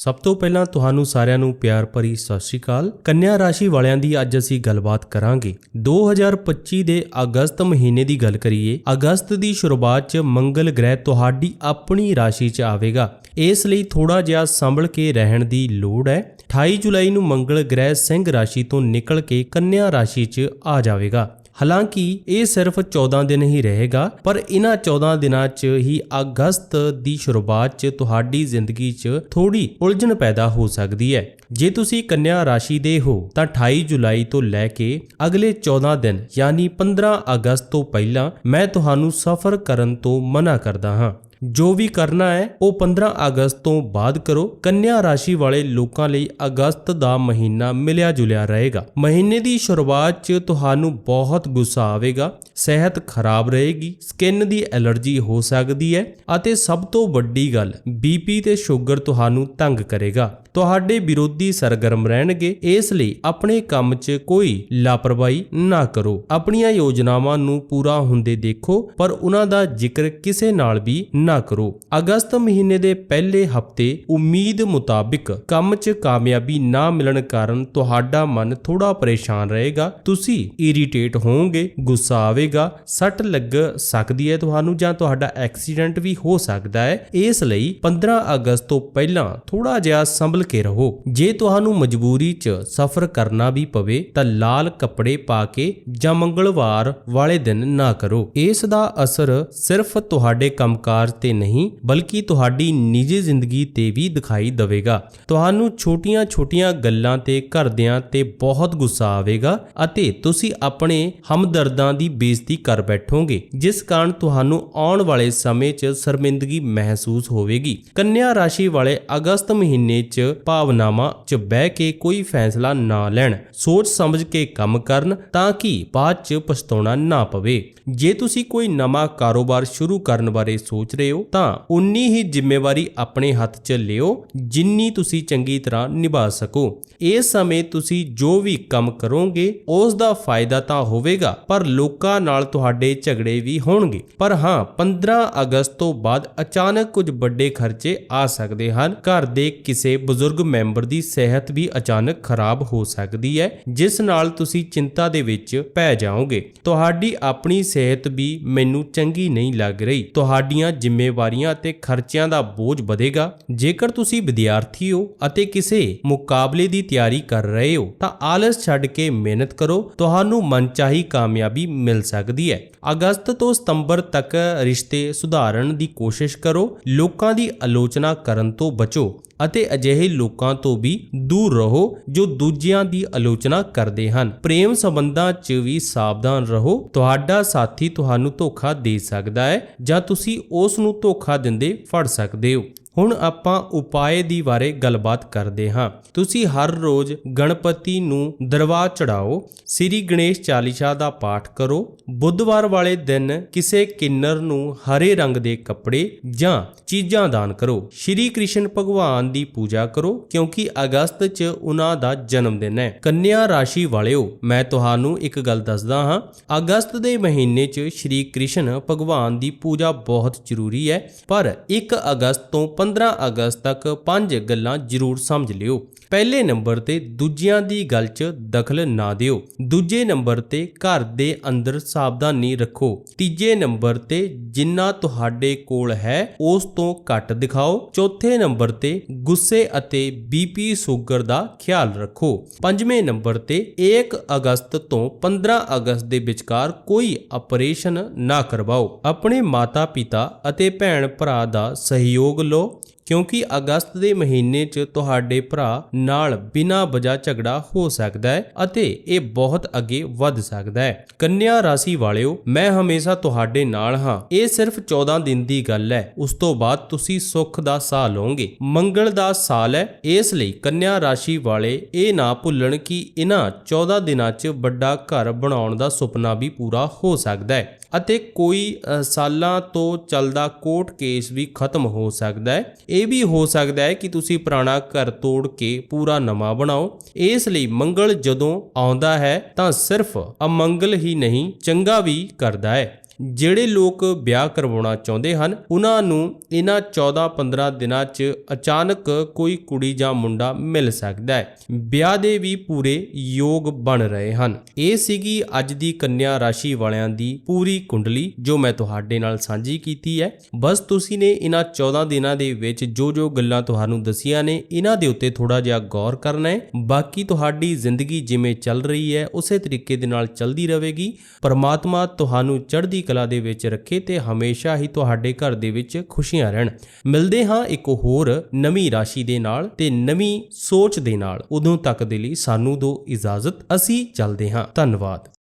ਸਭ ਤੋਂ ਪਹਿਲਾਂ ਤੁਹਾਨੂੰ ਸਾਰਿਆਂ ਨੂੰ ਪਿਆਰ ਭਰੀ ਸਤਿ ਸ਼੍ਰੀ ਅਕਾਲ। ਕੰਨਿਆ ਰਾਸ਼ੀ ਵਾਲਿਆਂ ਦੀ ਅੱਜ ਅਸੀਂ ਗੱਲਬਾਤ ਕਰਾਂਗੇ। 2025 ਦੇ ਅਗਸਤ ਮਹੀਨੇ ਦੀ ਗੱਲ ਕਰੀਏ, ਅਗਸਤ ਦੀ ਸ਼ੁਰੂਆਤ 'ਚ ਮੰਗਲ ਗ੍ਰਹਿ ਤੁਹਾਡੀ ਆਪਣੀ ਰਾਸ਼ੀ 'ਚ ਆਵੇਗਾ। ਇਸ ਲਈ ਥੋੜਾ ਜਿਹਾ ਸੰਭਲ ਕੇ ਰਹਿਣ ਦੀ ਲੋੜ ਹੈ। 28 ਜੁਲਾਈ ਨੂੰ ਮੰਗਲ ਗ੍ਰਹਿ ਸਿੰਘ ਰਾਸ਼ੀ ਤੋਂ ਨਿਕਲ ਕੇ ਕੰਨਿਆ ਰਾਸ਼ੀ 'ਚ ਆ ਜਾਵੇਗਾ। ਹਾਲਾਂਕਿ ਇਹ ਸਿਰਫ 14 ਦਿਨ ਹੀ ਰਹੇਗਾ, ਪਰ ਇਹਨਾਂ 14 ਦਿਨਾਂ 'ਚ ਹੀ ਅਗਸਤ ਦੀ ਸ਼ੁਰੂਆਤ 'ਚ ਤੁਹਾਡੀ ਜ਼ਿੰਦਗੀ 'ਚ ਥੋੜੀ ਉਲਝਣ ਪੈਦਾ ਹੋ ਸਕਦੀ ਹੈ। ਜੇ ਤੁਸੀਂ ਕੰਨਿਆ ਰਾਸ਼ੀ ਦੇ ਹੋ, ਤਾਂ 28 ਜੁਲਾਈ ਤੋਂ ਲੈ ਕੇ ਅਗਲੇ 14 ਦਿਨ, ਯਾਨੀ 15 ਅਗਸਤ ਤੋਂ ਪਹਿਲਾਂ, ਮੈਂ ਤੁਹਾਨੂੰ ਸਫ਼ਰ ਕਰਨ ਤੋਂ ਮਨਾ ਕਰਦਾ ਹਾਂ। ਜੋ ਵੀ ਕਰਨਾ ਹੈ, ਉਹ 15 ਅਗਸਤ ਤੋਂ ਬਾਅਦ ਕਰੋ। ਕੰਨਿਆ ਰਾਸ਼ੀ ਵਾਲੇ ਲੋਕਾਂ ਲਈ ਅਗਸਤ ਦਾ ਮਹੀਨਾ ਮਿਲਿਆ ਜੁਲਿਆ ਰਹੇਗਾ। ਮਹੀਨੇ ਦੀ ਸ਼ੁਰੂਆਤ 'ਚ ਤੁਹਾਨੂੰ ਬਹੁਤ ਗੁੱਸਾ ਆਵੇਗਾ, ਸਿਹਤ ਖਰਾਬ ਰਹੇਗੀ, ਸਕਿਨ ਦੀ ਐਲਰਜੀ ਹੋ ਸਕਦੀ ਹੈ ਅਤੇ ਸਭ ਤੋਂ ਵੱਡੀ ਗੱਲ ਬੀਪੀ ਤੇ ਸ਼ੂਗਰ ਤੁਹਾਨੂੰ ਤੰਗ ਕਰੇਗਾ। ਤੁਹਾਡੇ ਵਿਰੋਧੀ ਸਰਗਰਮ ਰਹਿਣਗੇ, ਇਸ ਲਈ ਆਪਣੇ ਕੰਮ 'ਚ ਕੋਈ ਲਾਪਰਵਾਹੀ ਨਾ ਕਰੋ। ਆਪਣੀਆਂ ਯੋਜਨਾਵਾਂ ਨੂੰ ਪੂਰਾ ਹੁੰਦੇ ਦੇਖੋ, ਪਰ ਉਹਨਾਂ ਦਾ ਜ਼ਿਕਰ ਕਿਸੇ ਨਾਲ ਵੀ ਨਾ ਕਰੋ। ਅਗਸਤ ਮਹੀਨੇ ਦੇ ਪਹਿਲੇ ਹਫ਼ਤੇ ਉਮੀਦ ਮੁਤਾਬਿਕ ਕੰਮ 'ਚ ਕਾਮਯਾਬੀ ਨਾ ਮਿਲਣ ਕਾਰਨ ਤੁਹਾਡਾ ਮਨ ਥੋੜਾ ਪਰੇਸ਼ਾਨ ਰਹੇਗਾ। ਤੁਸੀਂ ਇਰੀਟੇਟ ਹੋਵੋਗੇ, ਗੁੱਸਾ ਆਵੇਗਾ, ਸੱਟ ਲੱਗ ਸਕਦੀ ਹੈ ਤੁਹਾਨੂੰ ਜਾਂ ਤੁਹਾਡਾ ਐਕਸੀਡੈਂਟ ਵੀ ਹੋ ਸਕਦਾ ਹੈ। ਇਸ ਲਈ 15 ਅਗਸਤ ਤੋਂ ਪਹਿਲਾਂ ਥੋੜਾ ਜਿਹਾ ਸੰਭਲ ਕੇ ਰਹੋ। ਜੇ ਤੁਹਾਨੂੰ ਮਜਬੂਰੀ 'ਚ ਸਫ਼ਰ ਕਰਨਾ ਵੀ ਪਵੇ, ਤਾਂ ਲਾਲ ਕੱਪੜੇ ਪਾ ਕੇ ਜਾਂ ਮੰਗਲਵਾਰ ਵਾਲੇ ਦਿਨ ਨਾ ਕਰੋ। ਇਸ ਦਾ ਅਸਰ ਸਿਰਫ ਤੁਹਾਡੇ ਕੰਮਕਾਜ ਤੇ ਨਹੀਂ, ਬਲਕਿ ਤੁਹਾਡੀ ਨਿੱਜੀ ਜ਼ਿੰਦਗੀ ਤੇ ਵੀ ਦਿਖਾਈ ਦੇਵੇਗਾ। ਤੁਹਾਨੂੰ ਛੋਟੀਆਂ-ਛੋਟੀਆਂ ਗੱਲਾਂ ਤੇ ਘਰਦਿਆਂ ਤੇ ਬਹੁਤ ਗੁੱਸਾ ਆਵੇਗਾ ਅਤੇ ਤੁਸੀਂ ਆਪਣੇ ਹਮਦਰਦਾਂ ਦੀ ਬੇਇੱਜ਼ਤੀ ਕਰ ਬੈਠੋਗੇ, ਜਿਸ ਕਾਰਨ ਤੁਹਾਨੂੰ ਆਉਣ ਵਾਲੇ ਸਮੇਂ 'ਚ ਸ਼ਰਮਿੰਦਗੀ ਮਹਿਸੂਸ ਹੋਵੇਗੀ। ਕੰਨਿਆ ਰਾਸ਼ੀ ਵਾਲੇ ਅਗਸਤ ਮਹੀਨੇ 'ਚ ਭਾਵਨਾਵਾਂ 'ਚ ਬਹਿ ਕੇ ਕੋਈ ਫੈਸਲਾ ਨਾ ਲੈਣ। ਸੋਚ ਸਮਝ ਕੇ ਕੰਮ ਕਰਨ ਤਾਂ ਕਿ ਬਾਅਦ 'ਚ ਪਛਤਾਉਣਾ ਨਾ ਪਵੇ। ਜੇ ਤੁਸੀਂ ਕੋਈ ਨਵਾਂ ਕਾਰੋਬਾਰ ਸ਼ੁਰੂ ਕਰਨ ਬਾਰੇ ਸੋਚ ਰਹੇ ਹੋ, ਤਾਂ ਉਨੀ ਹੀ ਜ਼ਿੰਮੇਵਾਰੀ ਆਪਣੇ ਹੱਥ 'ਚ ਲਿਓ, ਜਿੰਨੀ ਤੁਸੀਂ ਚੰਗੀ ਤਰ੍ਹਾਂ ਨਿਭਾ ਸਕੋ। ਇਸ ਸਮੇਂ ਤੁਸੀਂ ਜੋ ਵੀ ਕੰਮ ਕਰੋਗੇ, ਉਸ ਦਾ ਫਾਇਦਾ ਤਾਂ ਹੋਵੇਗਾ, ਪਰ ਲੋਕਾਂ ਨਾਲ ਤੁਹਾਡੇ ਝਗੜੇ ਵੀ ਹੋਣਗੇ। ਪਰ ਹਾਂ 15 ਅਗਸਤ ਤੋਂ ਬਾਅਦ ਅਚਾਨਕ ਕੁਝ ਵੱਡੇ ਖਰਚੇ ਆ ਸਕਦੇ ਹਨ। ਘਰ ਦੇ ਕਿਸੇ ਬਜ਼ੁਰਗ ਮੈਂਬਰ ਦੀ ਸਿਹਤ ਵੀ ਅਚਾਨਕ ਖਰਾਬ ਹੋ ਸਕਦੀ ਹੈ, ਜਿਸ ਨਾਲ ਤੁਸੀਂ ਚਿੰਤਾ ਦੇ ਵਿੱਚ ਪੈ ਜਾਓਗੇ। ਤੁਹਾਡੀ ਆਪਣੀ ਸਿਹਤ ਵੀ ਮੈਨੂੰ ਚੰਗੀ ਨਹੀਂ ਲੱਗ ਰਹੀ। ਤੁਹਾਡੀਆਂ ਜ਼ਿੰਮੇਵਾਰੀਆਂ ਅਤੇ ਖਰਚਿਆਂ ਦਾ ਬੋਝ ਵਧੇਗਾ। ਜੇਕਰ ਤੁਸੀਂ ਵਿਦਿਆਰਥੀ ਹੋ ਅਤੇ ਕਿਸੇ ਮੁਕਾਬਲੇ ਦੀ ਤਿਆਰੀ ਕਰ ਰਹੇ ਹੋ, ਤਾਂ ਆਲਸ ਛੱਡ ਕੇ ਮਿਹਨਤ ਕਰੋ। ਤੁਹਾਨੂੰ ਮਨਚਾਹੀ ਕਾਮਯਾਬੀ ਮਿਲ ਸਕਦੀ ਹੈ। ਅਗਸਤ ਤੋਂ ਸਤੰਬਰ ਤੱਕ ਰਿਸ਼ਤੇ ਸੁਧਾਰਨ ਦੀ ਕੋਸ਼ਿਸ਼ ਕਰੋ। ਲੋਕਾਂ ਦੀ ਆਲੋਚਨਾ ਕਰਨ ਤੋਂ ਬਚੋ। ਅਤੇ ਅਜਿਹੇ ਲੋਕਾਂ ਤੋਂ ਵੀ ਦੂਰ ਰਹੋ ਜੋ ਦੂਜਿਆਂ ਦੀ ਆਲੋਚਨਾ ਕਰਦੇ ਹਨ। ਪ੍ਰੇਮ ਸੰਬੰਧਾਂ 'ਚ ਵੀ ਸਾਵਧਾਨ ਰਹੋ। ਤੁਹਾਡਾ ਸਾਥੀ ਤੁਹਾਨੂੰ ਧੋਖਾ ਦੇ ਸਕਦਾ ਹੈ ਜਾਂ ਤੁਸੀਂ ਉਸ ਨੂੰ ਧੋਖਾ ਦਿੰਦੇ ਫੜ ਸਕਦੇ ਹੋ। ਹੁਣ ਆਪਾਂ ਉਪਾਏ ਦੀ ਬਾਰੇ ਗੱਲਬਾਤ ਕਰਦੇ ਹਾਂ। ਤੁਸੀਂ ਹਰ ਰੋਜ਼ ਗਣਪਤੀ ਨੂੰ ਦਰਬਾਰ ਚੜਾਓ, ਸ੍ਰੀ ਗਣੇਸ਼ ਚਾਲੀਸਾ ਦਾ ਪਾਠ ਕਰੋ, ਬੁੱਧਵਾਰ ਵਾਲੇ ਦਿਨ ਕਿਸੇ ਕਿੰਨਰ ਨੂੰ ਹਰੇ ਰੰਗ ਦੇ ਕੱਪੜੇ ਜਾਂ ਚੀਜ਼ਾਂ ਦਾਨ ਕਰੋ। ਸ੍ਰੀ ਕ੍ਰਿਸ਼ਨ ਭਗਵਾਨ ਦੀ ਪੂਜਾ ਕਰੋ, ਕਿਉਂਕਿ ਅਗਸਤ 'ਚ ਉਹਨਾਂ ਦਾ ਜਨਮ ਦਿਨ ਹੈ। ਕੰਨਿਆ ਰਾਸ਼ੀ ਵਾਲਿਓ, ਮੈਂ ਤੁਹਾਨੂੰ ਇੱਕ ਗੱਲ ਦੱਸਦਾ ਹਾਂ। ਅਗਸਤ ਦੇ ਮਹੀਨੇ 'ਚ ਸ੍ਰੀ ਕ੍ਰਿਸ਼ਨ ਭਗਵਾਨ ਦੀ ਪੂਜਾ ਬਹੁਤ ਜ਼ਰੂਰੀ ਹੈ, ਪਰ 1 ਅਗਸਤ ਤੋਂ 15 ਅਗਸਤ ਤੱਕ ਪੰਜ ਗੱਲਾਂ ਜ਼ਰੂਰ ਸਮਝ ਲਿਓ। ਪਹਿਲੇ ਨੰਬਰ ਤੇ ਦੂਜਿਆਂ ਦੀ ਗੱਲ 'ਚ ਦਖਲ ਨਾ ਦਿਓ। ਦੂਜੇ ਨੰਬਰ ਤੇ ਘਰ ਦੇ ਅੰਦਰ ਸਾਵਧਾਨੀ ਰੱਖੋ। ਤੀਜੇ ਨੰਬਰ ਤੇ ਜਿੰਨਾ ਤੁਹਾਡੇ ਕੋਲ ਹੈ, ਉਸ ਤੋਂ ਘੱਟ ਦਿਖਾਓ। ਚੌਥੇ ਨੰਬਰ ਤੇ ਗੁੱਸੇ ਅਤੇ ਬੀਪੀ ਸ਼ੂਗਰ ਦਾ ਖਿਆਲ ਰੱਖੋ। ਪੰਜਵੇਂ ਨੰਬਰ ਤੇ 1 ਅਗਸਤ ਤੋਂ 15 ਅਗਸਤ ਦੇ ਵਿਚਕਾਰ ਕੋਈ ਆਪਰੇਸ਼ਨ ਨਾ ਕਰਵਾਓ। ਆਪਣੇ ਮਾਤਾ-ਪਿਤਾ ਅਤੇ ਭੈਣ ਭਰਾ ਦਾ ਸਹਿਯੋਗ ਲਓ। ਕਿਉਂਕਿ ਅਗਸਤ ਦੇ ਮਹੀਨੇ 'ਚ ਤੁਹਾਡੇ ਭਰਾ ਨਾਲ ਬਿਨਾਂ ਵਜ੍ਹਾ ਝਗੜਾ ਹੋ ਸਕਦਾ ਹੈ ਅਤੇ ਇਹ ਬਹੁਤ ਅੱਗੇ ਵੱਧ ਸਕਦਾ ਹੈ। ਕੰਨਿਆ ਰਾਸ਼ੀ ਵਾਲਿਓ, ਮੈਂ ਹਮੇਸ਼ਾ ਤੁਹਾਡੇ ਨਾਲ ਹਾਂ। ਇਹ ਸਿਰਫ 14 ਦਿਨ ਦੀ ਗੱਲ ਹੈ। ਉਸ ਤੋਂ ਬਾਅਦ ਤੁਸੀਂ ਸੁੱਖ ਦਾ ਸਾਹ ਲਓਗੇ। ਮੰਗਲ ਦਾ ਸਾਲ ਹੈ। ਇਸ ਲਈ ਕੰਨਿਆ ਰਾਸ਼ੀ ਵਾਲੇ ਇਹ ਨਾ ਭੁੱਲਣ ਕਿ ਇਹਨਾਂ 14 ਦਿਨਾਂ 'ਚ ਵੱਡਾ ਘਰ ਬਣਾਉਣ ਦਾ ਸੁਪਨਾ ਵੀ ਪੂਰਾ ਹੋ ਸਕਦਾ ਹੈ ਅਤੇ ਕੋਈ ਸਾਲਾਂ ਤੋਂ ਚੱਲਦਾ ਕੋਰਟ ਕੇਸ ਵੀ ਖਤਮ ਹੋ ਸਕਦਾ ਹੈ। ਇਹ ਵੀ ਹੋ ਸਕਦਾ ਹੈ ਕਿ ਤੁਸੀਂ ਪੁਰਾਣਾ ਘਰ ਤੋੜ ਕੇ ਪੂਰਾ ਨਵਾਂ ਬਣਾਓ। ਇਸ ਲਈ ਮੰਗਲ ਜਦੋਂ ਆਉਂਦਾ ਹੈ ਤਾਂ ਸਿਰਫ ਅਮੰਗਲ ਹੀ ਨਹੀਂ, ਚੰਗਾ ਵੀ ਕਰਦਾ ਹੈ। ਜਿਹੜੇ ਲੋਕ ਵਿਆਹ ਕਰਵਾਉਣਾ ਚਾਹੁੰਦੇ ਹਨ, ਉਹਨਾਂ ਨੂੰ ਇਹਨਾਂ 14-15 ਦਿਨਾਂ 'ਚ ਅਚਾਨਕ ਕੋਈ ਕੁੜੀ ਜਾਂ ਮੁੰਡਾ ਮਿਲ ਸਕਦਾ ਹੈ। ਵਿਆਹ ਦੇ ਵੀ ਪੂਰੇ ਯੋਗ ਬਣ ਰਹੇ ਹਨ। ਇਹ ਸੀਗੀ ਅੱਜ ਦੀ ਕੰਨਿਆ ਰਾਸ਼ੀ ਵਾਲਿਆਂ ਦੀ ਪੂਰੀ ਕੁੰਡਲੀ, ਜੋ ਮੈਂ ਤੁਹਾਡੇ ਨਾਲ ਸਾਂਝੀ ਕੀਤੀ ਹੈ। ਬਸ ਤੁਸੀਂ ਨੇ ਇਹਨਾਂ 14 ਦਿਨਾਂ ਦੇ ਵਿੱਚ ਜੋ ਜੋ ਗੱਲਾਂ ਤੁਹਾਨੂੰ ਦਸੀਆਂ ਨੇ, ਇਹਨਾਂ ਦੇ ਉੱਤੇ ਥੋੜਾ ਜਿਹਾ ਗੌਰ ਕਰਨਾ ਹੈ। ਬਾਕੀ ਤੁਹਾਡੀ ਜ਼ਿੰਦਗੀ ਜਿਵੇਂ ਚੱਲ ਰਹੀ ਹੈ, ਉਸੇ ਤਰੀਕੇ ਦੇ ਨਾਲ ਚੱਲਦੀ ਰਹੇਗੀ। ਪਰਮਾਤਮਾ ਤੁਹਾਨੂੰ ਚੜ੍ਹਦੀ ਕਲਾ ਦੇ ਵਿੱਚ ਰੱਖੇ ਤੇ ਹਮੇਸ਼ਾ ਹੀ ਤੁਹਾਡੇ ਘਰ ਦੇ ਵਿੱਚ ਖੁਸ਼ੀਆਂ ਰਹਿਣ। ਮਿਲਦੇ ਹਾਂ ਇੱਕ ਹੋਰ ਨਵੀਂ ਰਾਸ਼ੀ ਦੇ ਨਾਲ ਤੇ ਨਵੀਂ ਸੋਚ ਦੇ ਨਾਲ। ਉਦੋਂ ਤੱਕ ਦੇ ਲਈ ਸਾਨੂੰ ਦਿਓ ਇਜਾਜ਼ਤ। ਅਸੀਂ ਚੱਲਦੇ ਹਾਂ। ਧੰਨਵਾਦ।